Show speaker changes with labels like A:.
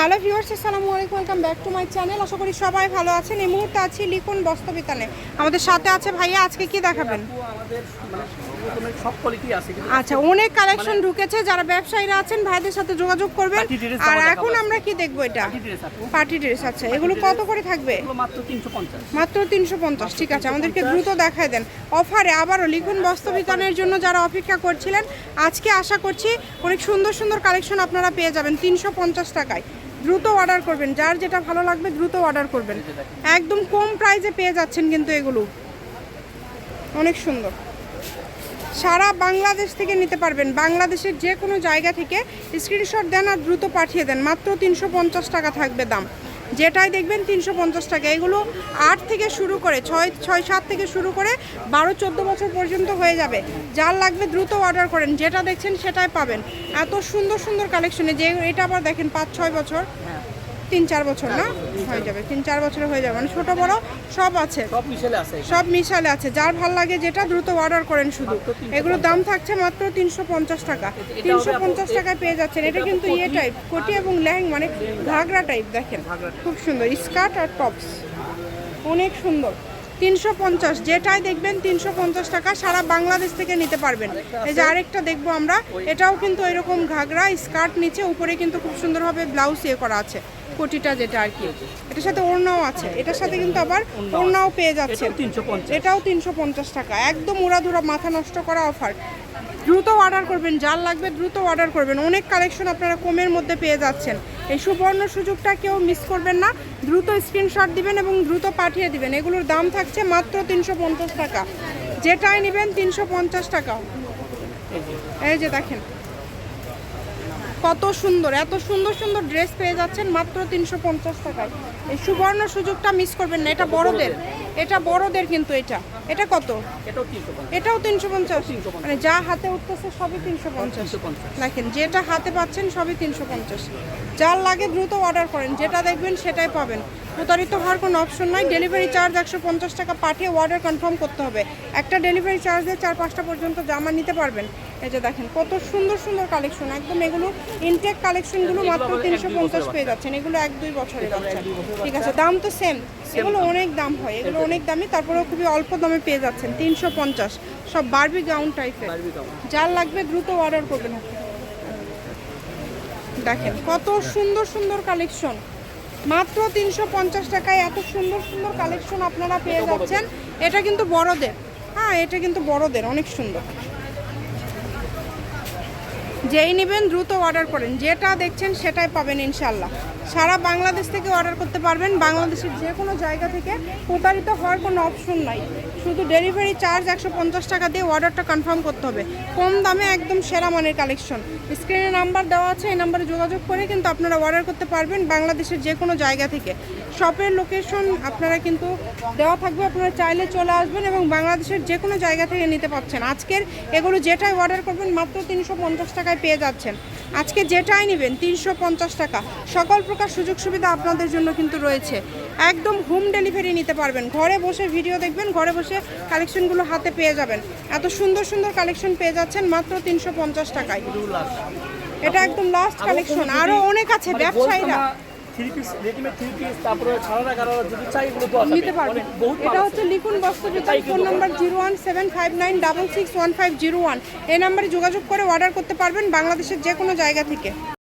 A: Hello viewers আসসালামু আলাইকুম welcome back to my channel. আশা করি সবাই ভালো আছেন। এই মুহূর্তে আছি লিখুন বস্তবিতানে আমাদের সাথে আছে ভাইয়া আজকে কি দেখাবেন?
B: মানে
A: আচ্ছা অনেক কালেকশন ঢুকেছে। যারা ব্যবসায়ীরা আছেন ভাইদের সাথে যোগাযোগ করবেন। আর এখন আমরা কি দেখব এটা?
B: পার্টি ড্রেস
A: আচ্ছা এগুলো কত করে থাকবে?
B: মাত্র তিনশো পঞ্চাশ।
A: মাত্র তিনশো পঞ্চাশ ঠিক আছে আমাদেরকে দ্রুত দেখায় দেন। অফারে আবারও লিখুন বস্তবিতানের জন্য যারা অপেক্ষা করছিলেন। আজকে আশা করছি অনেক সুন্দর সুন্দর কালেকশন আপনারা পেয়ে যাবেন তিনশো পঞ্চাশ টাকায়। দ্রুত অর্ডার করবেন। যার যেটা ভালো লাগবে দ্রুত অর্ডার করবেন। একদম কম প্রাইজে পেয়ে যাচ্ছেন কিন্তু এগুলো। অনেক সুন্দর। সারা বাংলাদেশ থেকে নিতে পারবেন। বাংলাদেশের যে কোনো জায়গা থেকে স্ক্রিনশট দেন আর দ্রুত পাঠিয়ে দেন। মাত্র তিনশো পঞ্চাশ টাকা থাকবে দাম। যেটাই দেখবেন তিনশো পঞ্চাশ টাকা। এগুলো আট থেকে শুরু করে, ছয় ছয়, সাত থেকে শুরু করে বারো, চোদ্দ বছর পর্যন্ত হয়ে যাবে। যার লাগবে দ্রুত অর্ডার করেন, যেটা দেখছেন সেটাই পাবেন। এত সুন্দর সুন্দর কালেকশনে যে, এটা আবার দেখেন পাঁচ, ছয় বছর। তিন চার বছর না? হয়ে যাবে তিন চার বছরে হয়ে যাবে। মানে ছোটো বড় সব আছে।
B: সব মিশেলে আছে
A: যার ভালো লাগে যেটা দ্রুত অর্ডার করেন শুধু। এগুলোর দাম থাকছে মাত্র তিনশো পঞ্চাশ টাকা। তিনশো পঞ্চাশ টাকায় পেয়ে যাচ্ছেন। এটা কিন্তু ইয়ে টাইপ কোটি। এবং ল্যাং মানে ঘাগরা টাইপ দেখেন। খুব সুন্দর। স্কার্ট আর টপস। অনেক সুন্দর। তিনশো পঞ্চাশ যেটাই দেখবেন তিনশো পঞ্চাশ টাকা সারা বাংলাদেশ থেকে নিতে পারবেন। এই যে আরেকটা দেখব আমরা এটাও কিন্তু এরকম ঘাগরা স্কার্ট নিচে উপরে কিন্তু খুব সুন্দরভাবে ব্লাউজ ইয়ে করা আছে কোটিটা যেটা আর কি। এটার সাথে ওড়নাও আছে এটার সাথে কিন্তু আবার ওড়নাও পেয়ে যাচ্ছে
B: এটাও তিনশো পঞ্চাশ।
A: এটাও তিনশো পঞ্চাশ টাকা একদম উড়াধুরা মাথা নষ্ট করা অফার। দ্রুত অর্ডার করবেন যার লাগবে দ্রুত অর্ডার করবেন। অনেক কালেকশন আপনারা কমের মধ্যে পেয়ে যাচ্ছেন। এই সুবর্ণ সুযোগটা কেউ মিস করবেন না। দ্রুত স্ক্রিনশট দিবেন এবং দ্রুত পাঠিয়ে দিবেন। এগুলোর দাম থাকছে মাত্র তিনশো পঞ্চাশ টাকা। যেটাই নেবেন তিনশো পঞ্চাশ টাকা।
B: এই যে
A: দেখেন। কত সুন্দর এত সুন্দর সুন্দর ড্রেস পেয়ে যাচ্ছেন মাত্র তিনশো পঞ্চাশ টাকায়। এই সুবর্ণ সুযোগটা মিস করবেন না এটা বড়দের। এটা বড়দের কিন্তু এটা। এটা কত?
B: এটাও তিনশো পঞ্চাশ।
A: মানে যা হাতে উঠতেছে সবই তিনশো পঞ্চাশ। দেখেন যেটা হাতে পাচ্ছেন সবই তিনশো পঞ্চাশ। যার লাগে দ্রুত অর্ডার করেন যেটা দেখবেন সেটাই পাবেন। প্রতারিত হওয়ার কোনো অপশন নাই। ডেলিভারি চার্জ একশো পঞ্চাশ টাকা পাঠিয়ে অর্ডার কনফার্ম করতে হবে। একটা ডেলিভারি চার্জ দিয়ে চার পাঁচটা পর্যন্ত জামা নিতে পারবেন। এই যে দেখেন কত সুন্দর সুন্দর কালেকশন একদম এগুলো ইনটেক কালেকশনগুলো মাত্র তিনশো পঞ্চাশ পেয়ে যাচ্ছেন। এগুলো এক দুই বছরের বাচ্চা। ঠিক আছে দাম তো সেম এগুলো অনেক দাম হয়। এগুলো অনেক দামি। তারপরেও খুবই অল্প দামে পেয়ে যাচ্ছেন। তিনশো পঞ্চাশ। সব বারবি গাউন টাইপের যার লাগবে দ্রুত অর্ডার করবেন দেখেন কত সুন্দর সুন্দর কালেকশন মাত্র তিনশো পঞ্চাশ টাকায় এত সুন্দর সুন্দর কালেকশন আপনারা পেয়ে যাচ্ছেন। এটা কিন্তু বড়দের। হ্যাঁ এটা কিন্তু বড়দের অনেক সুন্দর। যেই নেবেন দ্রুত অর্ডার করেন। যেটা দেখছেন সেটাই পাবেন ইনশাল্লাহ সারা বাংলাদেশ থেকে অর্ডার করতে পারবেন। বাংলাদেশের যে কোনো জায়গা থেকে প্রতারিত হওয়ার কোনো অপশন নাই। শুধু ডেলিভারি চার্জ একশো পঞ্চাশ টাকা দিয়ে অর্ডারটা কনফার্ম করতে হবে। কম দামে একদম সেরা মানের কালেকশন স্ক্রিনে নাম্বার দেওয়া আছে, এই নাম্বারে যোগাযোগ করে কিন্তু আপনারা অর্ডার করতে পারবেন বাংলাদেশের যে কোনো জায়গা থেকে। শপের লোকেশন আপনারা কিন্তু দেওয়া থাকবে, আপনারা চাইলে চলে আসবেন এবং বাংলাদেশের যে কোনো জায়গা থেকে নিতে পারছেন। আজকের এগুলো যেটাই অর্ডার করবেন, মাত্র তিনশো পঞ্চাশ টাকায় পেয়ে যাচ্ছেন। আজকে যেটাই নেবেন তিনশো পঞ্চাশ টাকা। সকল প্রকার সুযোগ সুবিধা আপনাদের জন্য কিন্তু রয়েছে। একদম হোম ডেলিভারি নিতে পারবেন। ঘরে বসে ভিডিও দেখবেন ঘরে বসে কালেকশনগুলো হাতে পেয়ে যাবেন। এত সুন্দর সুন্দর কালেকশন পেয়ে যাচ্ছেন মাত্র তিনশো পঞ্চাশ টাকায়। এটা একদম লাস্ট কালেকশন আরও অনেক আছে ব্যবসায়ীরা।
B: Three piece readymade three piece তারপরে ছাড়া কারও যদি চাই এগুলো
A: নিতে পারবেন। এটা হচ্ছে লিখুন Bastrabitan phone number zero one seven five nine double six one five zero one. এই নাম্বারে যোগাযোগ করে অর্ডার করতে পারবেন বাংলাদেশের যে কোনো জায়গা থেকে।